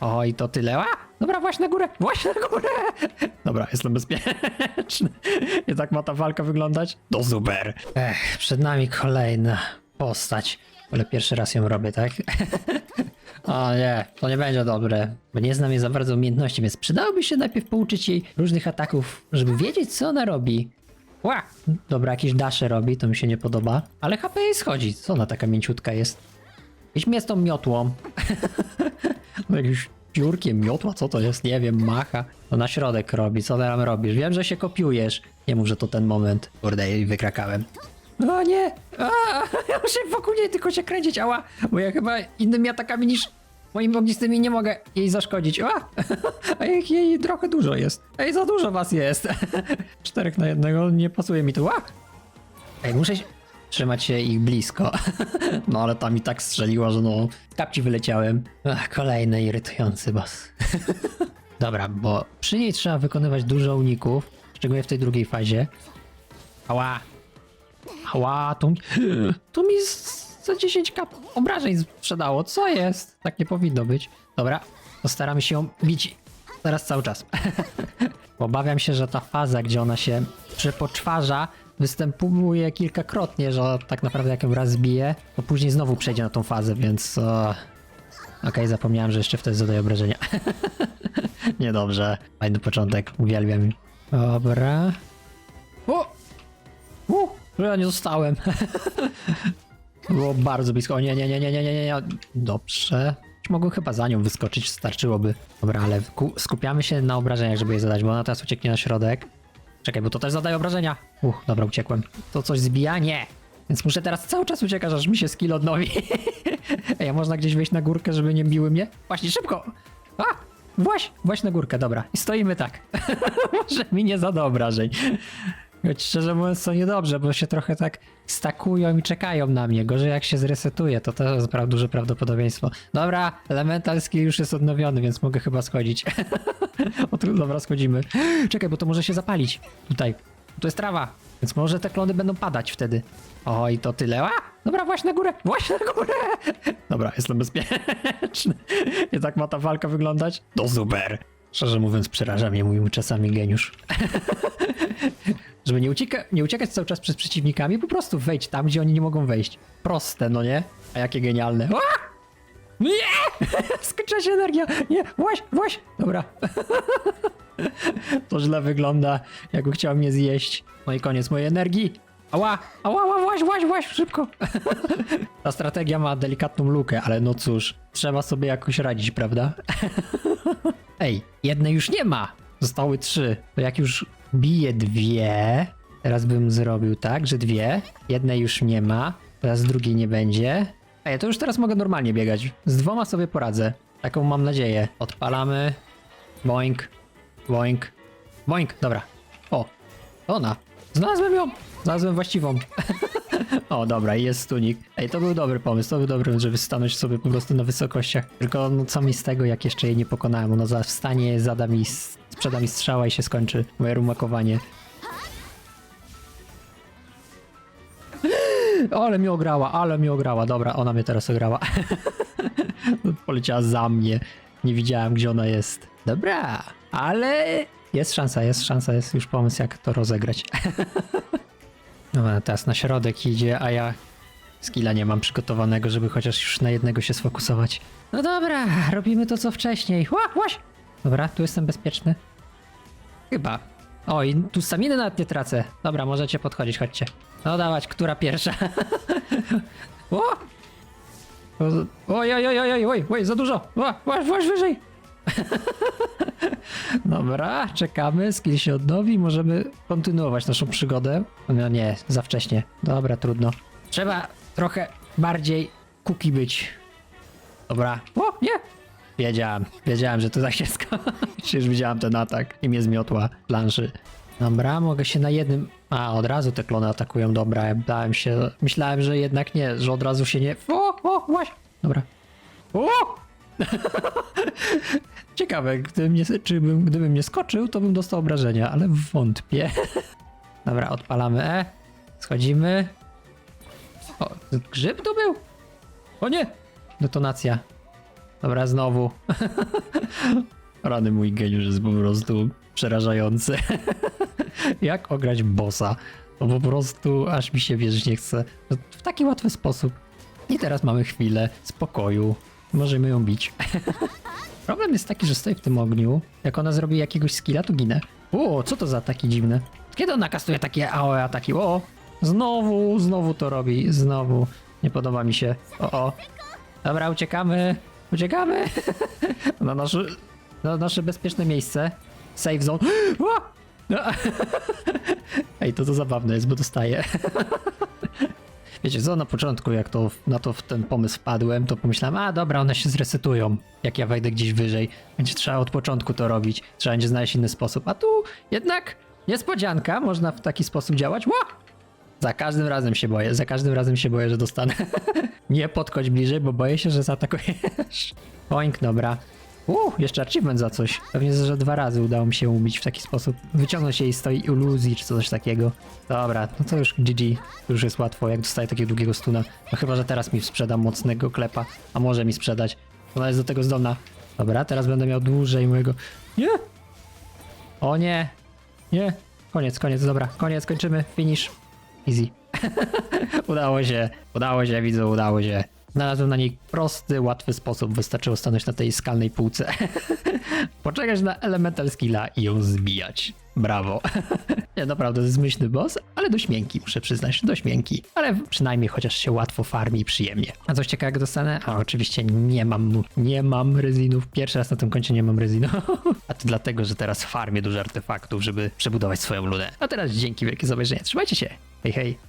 O, i to tyle. A! Dobra, właśnie na górę, właśnie na górę. Dobra, jestem bezpieczny. I tak ma ta walka wyglądać? To super. Ech, przed nami kolejna postać. Ale pierwszy raz ją robię, tak? O nie, to nie będzie dobre, bo nie znam jej za bardzo umiejętności, więc przydałoby się najpierw pouczyć jej różnych ataków, żeby wiedzieć, co ona robi. Ła! Dobra, jakieś dasze robi, to mi się nie podoba, ale HP jej schodzi. Co ona taka mięciutka jest? Idź mnie z tą miotłą. No Jakimś piórkiem miotła, co to jest? Nie wiem, macha. To na środek robi, co tam robisz? Wiem, że się kopiujesz. Nie mów, że to ten moment. Kurde, jej wykrakałem. O nie! A, ja muszę wokół niej tylko się kręcić, ała! Bo ja chyba innymi atakami niż moimi ognistymi nie mogę jej zaszkodzić. A, a jak jej trochę dużo jest. Ej, za dużo was jest. Czterech na jednego, nie pasuje mi tu. A! Ej, muszę się trzymać się ich blisko. No ale tam i tak strzeliła, że no, kapci wyleciałem. Ach, kolejny irytujący boss. Dobra, bo przy niej trzeba wykonywać dużo uników, szczególnie w tej drugiej fazie. Ała! Ała, to, mi- to mi za 10 kap obrażeń sprzedało. Co jest? Tak nie powinno być. Dobra, postaramy się ją bić teraz cały czas. Obawiam się, że ta faza, gdzie ona się przepoczwarza, występuje kilkakrotnie, że tak naprawdę jak ją raz zbije, to później znowu przejdzie na tą fazę, więc... o, Okej, zapomniałem, że jeszcze wtedy zadaje obrażenia. Niedobrze. Fajny początek, uwielbiam. Dobra. O! U, ja nie zostałem. Było bardzo blisko. O nie, nie, nie, nie, nie, nie, nie. Dobrze. Mogłem chyba za nią wyskoczyć, starczyłoby. Dobra, ale ku- skupiamy się na obrażeniach, żeby je zadać, bo ona teraz ucieknie na środek. Czekaj, bo to też zadaje obrażenia. Uch, dobra, uciekłem. To coś zbija? Nie. Więc muszę teraz cały czas uciekać, aż mi się skill odnowi. Ej, a można gdzieś wejść na górkę, żeby nie biły mnie? Właśnie, szybko! A! Właś, właś na górkę, dobra. I stoimy tak. Może mi nie zada obrażeń. Choć szczerze mówiąc, to niedobrze, bo się trochę tak stakują i czekają na mnie. Gorzej jak się zresetuje, to to jest duże prawdopodobieństwo. Dobra, elemental już jest odnowiony, więc mogę chyba schodzić. o, tu, dobra, schodzimy. Czekaj, bo to może się zapalić. Tutaj. Tu jest trawa, więc może te klony będą padać wtedy. Oj, to tyle. A! Dobra, właśnie na górę, właśnie na górę. Dobra, jestem bezpieczny. I tak ma ta walka wyglądać? To super. Szczerze mówiąc, przeraża mnie mój czasami geniusz. Żeby nie, ucieka, nie uciekać cały czas przed przeciwnikami, po prostu wejdź tam, gdzie oni nie mogą wejść. Proste, no nie? A jakie genialne. A! Nie! Skończyła się energia! Nie, właś, właś! Dobra. To źle wygląda, jakby chciał mnie zjeść. No i koniec mojej energii. Ała, ała, ała, właś, właś, szybko. Ta strategia ma delikatną lukę, ale no cóż, trzeba sobie jakoś radzić, prawda? Ej, jednej już nie ma. Zostały trzy. To jak już bije dwie, teraz bym zrobił tak, że dwie, jednej już nie ma, teraz drugiej nie będzie. Ej, to już teraz mogę normalnie biegać. Z dwoma sobie poradzę. Taką mam nadzieję. Odpalamy. Boink, boink, boink. Dobra. O, ona. Znalazłem ją. Znalazłem właściwą. o, dobra, jest stunik. Ej, to był dobry pomysł, to był dobry, żeby stanąć sobie po prostu na wysokościach. Tylko no, co mi z tego, jak jeszcze jej nie pokonałem? Ona za wstanie, zada mi, sprzeda mi strzała i się skończy moje rumakowanie. Ale mi ograła, ale mi ograła. Dobra, ona mnie teraz ograła. Poleciała za mnie. Nie widziałem, gdzie ona jest. Dobra, ale jest szansa, jest szansa, jest już pomysł, jak to rozegrać. Dobra, teraz na środek idzie, a ja skilla nie mam przygotowanego, żeby chociaż już na jednego się sfokusować. No dobra, robimy to co wcześniej. Ła, łaś! Dobra, tu jestem bezpieczny. Chyba. O, i tu staminy nawet nie tracę. Dobra, możecie podchodzić, chodźcie. No dawać, która pierwsza? o! Oj, oj, oj, oj, oj, oj, oj, za dużo! Ła, łaś, łaś wyżej! Dobra, czekamy, skill się odnowi, możemy kontynuować naszą przygodę. No nie, za wcześnie. Dobra, trudno. Trzeba trochę bardziej kuki być. Dobra. O, nie! Wiedziałem, wiedziałem, że to tak się skończy. Już widziałem ten atak i mnie zmiotła planszy. Dobra, mogę się na jednym... A, od razu te klony atakują, dobra, ja bałem się... Myślałem, że jednak nie, że od razu się nie... O, o, właśnie! Dobra. O! Ciekawe, gdybym nie, czy bym, gdybym nie skoczył, to bym dostał obrażenia, ale wątpię. Dobra, odpalamy E. Schodzimy. O, grzyb tu był? O nie! Detonacja. Dobra, znowu. Rany mój geniusz jest po prostu przerażający. Jak ograć bossa? To po prostu aż mi się wierzyć nie chce. W taki łatwy sposób. I teraz mamy chwilę spokoju. Możemy ją bić. Problem jest taki, że stoję w tym ogniu. Jak ona zrobi jakiegoś skilla, to ginę. O, co to za ataki dziwne? Kiedy ona kastuje takie AOE ataki? O, znowu, znowu to robi. Znowu. Nie podoba mi się. O, o. Dobra, uciekamy. Uciekamy. na, nasze, na nasze bezpieczne miejsce. Save zone. Ej, to to zabawne jest, bo dostaję. Wiecie co, na początku jak to na to w ten pomysł wpadłem, to pomyślałem, a dobra, one się zresetują, jak ja wejdę gdzieś wyżej. Będzie trzeba od początku to robić, trzeba będzie znaleźć inny sposób. A tu jednak niespodzianka, można w taki sposób działać. Ła! Za każdym razem się boję, za każdym razem się boję, że dostanę. Nie podchodź bliżej, bo boję się, że zaatakujesz. Oink, dobra. Uuu, jeszcze achievement za coś. Pewnie, że dwa razy udało mi się ubić w taki sposób. Wyciągnąć jej z tej iluzji, czy coś takiego. Dobra, no to już GG. Już jest łatwo, jak dostaję takiego długiego stuna. No chyba, że teraz mi sprzeda mocnego klepa. A może mi sprzedać. Ona jest do tego zdolna. Dobra, teraz będę miał dłużej mojego... Nie! O nie! Nie! Koniec, koniec, dobra. Koniec, kończymy. Finish. Easy. udało się, udało się, widzę, udało się. Znalazłem na niej prosty, łatwy sposób. Wystarczyło stanąć na tej skalnej półce. Poczekać na elemental skilla i ją zbijać. Brawo. Nie, naprawdę, zmyślny boss, ale dość miękki, muszę przyznać, dość miękki. Ale przynajmniej chociaż się łatwo farmi i przyjemnie. A coś ciekawego dostanę? A oczywiście nie mam, nie mam rezinów. Pierwszy raz na tym koncie nie mam rezinów. A to dlatego, że teraz farmię dużo artefaktów, żeby przebudować swoją lunę. A teraz dzięki wielkie za obejrzenie. Trzymajcie się. Hej, hej.